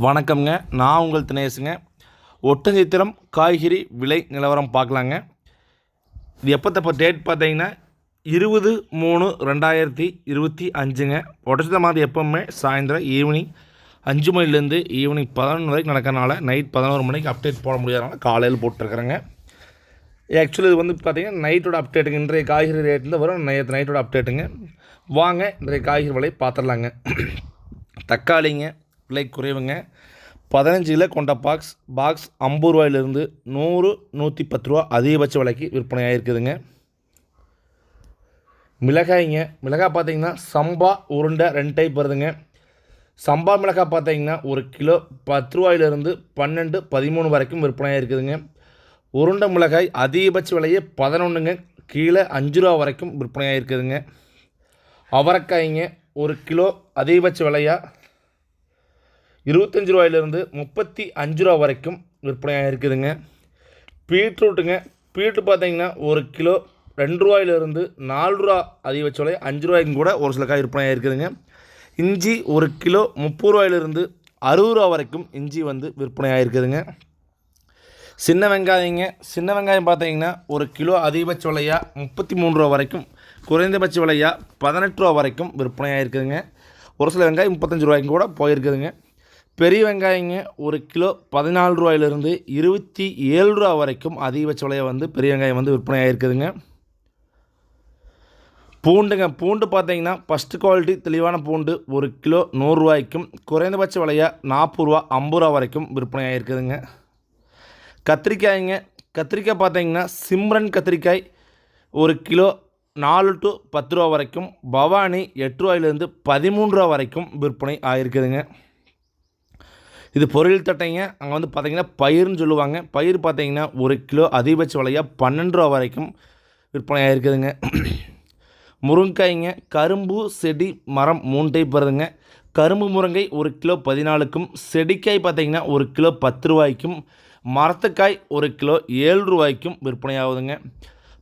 வணக்கம்ங்க. நான் உங்கள் தினேசுங்க. ஒட்டஞ்சித்திரம் காய்கறி விலை நிலவரம் பார்க்கலாங்க. இது எப்போ தப்போ டேட் பார்த்தீங்கன்னா இருபது மூணு ரெண்டாயிரத்தி இருபத்தி அஞ்சுங்க. ஒட்டச்சத்திரம் மாதிரி எப்போவுமே சாயந்தரம் ஈவினிங் அஞ்சு மணிலேருந்து ஈவினிங் பதினொன்று வரைக்கும் நடக்கிறனால நைட் பதினோரு மணிக்கு அப்டேட் போட முடியாதனால காலையில் போட்டுருக்குறேங்க. ஆக்சுவலி இது வந்து பார்த்திங்கன்னா நைட்டோட அப்டேட்டுங்க இன்றைய காய்கறி ரேட்டில் வரும். நேற்று நைட்டோட அப்டேட்டுங்க வாங்க இன்றைய காய்கறி விலை பார்த்துடலாங்க. தக்காளிங்க விலை குறைவுங்க. பதினஞ்சு கிலோ கொண்ட பாக்ஸ் பாக்ஸ் ஐம்பது ரூபாயிலிருந்து நூறு நூற்றி பத்து ரூபா அதிகபட்ச விலைக்கு விற்பனை ஆகிருக்குதுங்க மிளகாய்ங்க மிளகாய் பார்த்தீங்கன்னா சம்பா உருண்டை ரெண்டு டைப் வருதுங்க. சம்பா மிளகாய் பார்த்தீங்கன்னா ஒரு கிலோ பத்து ரூபாயிலிருந்து பன்னெண்டு பதிமூணு வரைக்கும் விற்பனை இருக்குதுங்க உருண்டை மிளகாய் அதிகபட்ச விலையே பதினொன்றுங்க கீழே அஞ்சு ரூபா வரைக்கும் விற்பனை இருக்குதுங்க அவரைக்காய்ங்க ஒரு கிலோ அதிகபட்ச விலையாக இருபத்தஞ்சி ரூபாயிலிருந்து முப்பத்தி அஞ்சு ரூபா வரைக்கும் விற்பனையாக இருக்குதுங்க. பீட்ரூட்டுங்க. பீட்ரூட் பார்த்தீங்கன்னா ஒரு கிலோ ரெண்டு ரூபாயிலிருந்து நாலு ரூபா அதிகபட்ச விலை அஞ்சு ரூபாய்க்கும் கூட ஒரு சில காய் விற்பனையாக இருக்குதுங்க. இஞ்சி ஒரு கிலோ முப்பது ரூபாயிலிருந்து அறுபது ரூபா வரைக்கும் இஞ்சி வந்து விற்பனையாக இருக்குதுங்க. சின்ன வெங்காயங்க. சின்ன வெங்காயம் பார்த்தீங்கன்னா ஒரு கிலோ அதிகபட்ச விலையாக முப்பத்தி மூணு ரூபா வரைக்கும் குறைந்தபட்ச விலையாக பதினெட்டு ரூபா வரைக்கும் விற்பனையாக இருக்குதுங்க. ஒரு சில வெங்காயம் முப்பத்தஞ்சு ரூபாய்க்கும் கூட போயிருக்குதுங்க. பெரிய வெங்காயங்க ஒரு கிலோ பதினாலு ரூபாயிலிருந்து இருபத்தி ஏழு ரூபா வரைக்கும் அதிகபட்ச விலையை வந்து பெரிய வெங்காயம் வந்து விற்பனையாக இருக்குதுங்க பூண்டுங்க பூண்டு பார்த்தீங்கன்னா ஃபஸ்ட்டு குவாலிட்டி தெளிவான பூண்டு ஒரு கிலோ நூறுரூவாய்க்கும் குறைந்தபட்ச விலையாக நாற்பது ரூபா ஐம்பது ரூபா வரைக்கும் விற்பனையாக இருக்குதுங்க கத்திரிக்காய்ங்க கத்திரிக்காய் பார்த்தீங்கன்னா சிம்ரன் கத்திரிக்காய் ஒரு கிலோ நாலு டு பத்து ரூபா வரைக்கும் பவானி எட்டு ரூபாயிலேருந்து பதிமூணு ரூபா வரைக்கும் விற்பனை ஆகிருக்குதுங்க இது பொருள் தட்டைங்க. அங்கே வந்து பார்த்திங்கன்னா பயிர்னு சொல்லுவாங்க. பயிர் பார்த்திங்கன்னா ஒரு கிலோ அதிகபட்ச விலையாக பன்னெண்டு ரூபா வரைக்கும் விற்பனை ஆகிருக்குதுங்க முருங்கைக்காய்ங்க கரும்பு செடி மரம் மூணு டைப் வருதுங்க கரும்பு முருங்கை ஒரு கிலோ பதினாலுக்கும் செடிக்காய் பார்த்திங்கன்னா ஒரு கிலோ பத்து ரூபாய்க்கும் மரத்துக்காய் ஒரு கிலோ ஏழு ரூபாய்க்கும் விற்பனை ஆகுதுங்க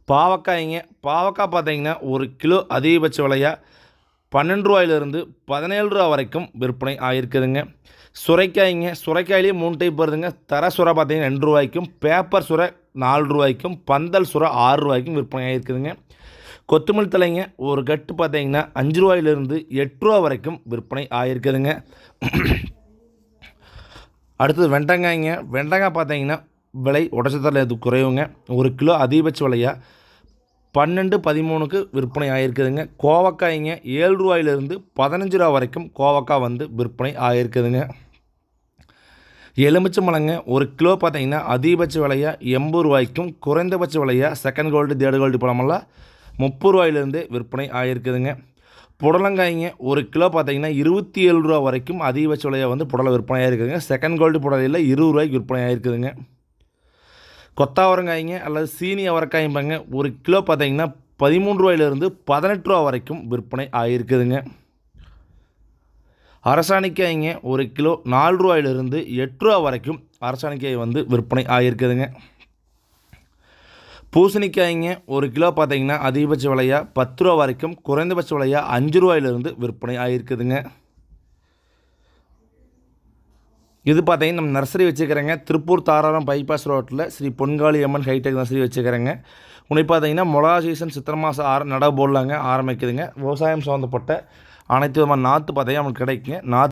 பாவக்காய்ங்க பாவக்காய் பார்த்திங்கன்னா ஒரு கிலோ அதிகபட்ச விலையாக பன்னெண்டு ரூபாயிலிருந்து பதினேழு ரூபா வரைக்கும் விற்பனை ஆகிருக்குதுங்க சுரைக்காய்ங்க சுரைக்காயிலேயே மூணு டைப் வருதுங்க. தர சுரை பார்த்தீங்கன்னா ரெண்டு ரூபாய்க்கும் பேப்பர் சுரை நாலு ரூபாய்க்கும் பந்தல் சுரை ஆறு ரூபாய்க்கும் விற்பனை ஆகிருக்குதுங்க கொத்தமல்லி தலைங்க ஒரு கட்டு பார்த்தீங்கன்னா அஞ்சு ரூபாயிலிருந்து எட்டு ரூபா வரைக்கும் விற்பனை ஆகிருக்குதுங்க அடுத்தது வெண்டங்காய்ங்க. வெண்டங்காய் பார்த்தீங்கன்னா விலை உடச்சத்தில் இது குறைவுங்க ஒரு கிலோ அதிகபட்ச விலையாக பன்னெண்டு பதிமூணுக்கு விற்பனை ஆகிருக்குதுங்க கோவக்காய்ங்க ஏழு ரூபாயிலிருந்து பதினஞ்சு ரூபா வரைக்கும் கோவக்காய் வந்து விற்பனை ஆகிருக்குதுங்க எலுமிச்சை மலைங்க ஒரு கிலோ பார்த்தீங்கன்னா அதிகபட்ச விலையாக எண்பது ரூபாய்க்கும் குறைந்தபட்ச விலையாக செகண்ட் கோல்டு தேர்ட் கோல்டு பழமெல்லாம் முப்பது ரூபாயிலேருந்து விற்பனை ஆகிருக்குதுங்க புடலங்காய்ங்க ஒரு கிலோ பார்த்தீங்கன்னா இருபத்தி ஏழு ரூபா வரைக்கும் அதிகபட்ச விலையாக வந்து புடலை விற்பனை ஆகிருக்குதுங்க செகண்ட் கோல்டு புடலையில் இருபது ரூபாய்க்கு விற்பனை ஆகிருக்குதுங்க கொத்தாவரங்காய்ங்க அல்லது சீனி அவரைக்காய்ப்பாங்க ஒரு கிலோ பார்த்தீங்கன்னா பதிமூன்று ரூபாயிலிருந்து பதினெட்டு ரூபா வரைக்கும் விற்பனை ஆகிருக்குதுங்க அரசாணிக்காய்ங்க ஒரு கிலோ நாலு ரூபாயிலிருந்து எட்டு ரூபா வரைக்கும் அரசாணிக்காய் வந்து விற்பனை ஆகியிருக்குதுங்க. பூசணிக்காய்ங்க ஒரு கிலோ பார்த்தீங்கன்னா அதிகபட்ச விலையாக பத்து ரூபா வரைக்கும் குறைந்தபட்ச விலையாக அஞ்சு ரூபாயிலிருந்து விற்பனை ஆகிருக்குதுங்க இது பார்த்தீங்கன்னா நம்ம நர்சரி வச்சுக்கிறேங்க. திருப்பூர் தாராளம் பைபாஸ் ரோட்டில் ஸ்ரீ பொன்காளி அம்மன் ஹைடெக் நர்சரி வச்சுக்கிறேங்க. உன்னை பார்த்தீங்கன்னா மிளகா சீசன் சித்திரை மாதம் ஆர நட போடலாங்க ஆரம்பிக்குதுங்க. விவசாயம் சம்மந்தப்பட்ட அனைத்து விதமான நாற்று பார்த்தீங்கன்னா நமக்கு கிடைக்குங்க. நாற்று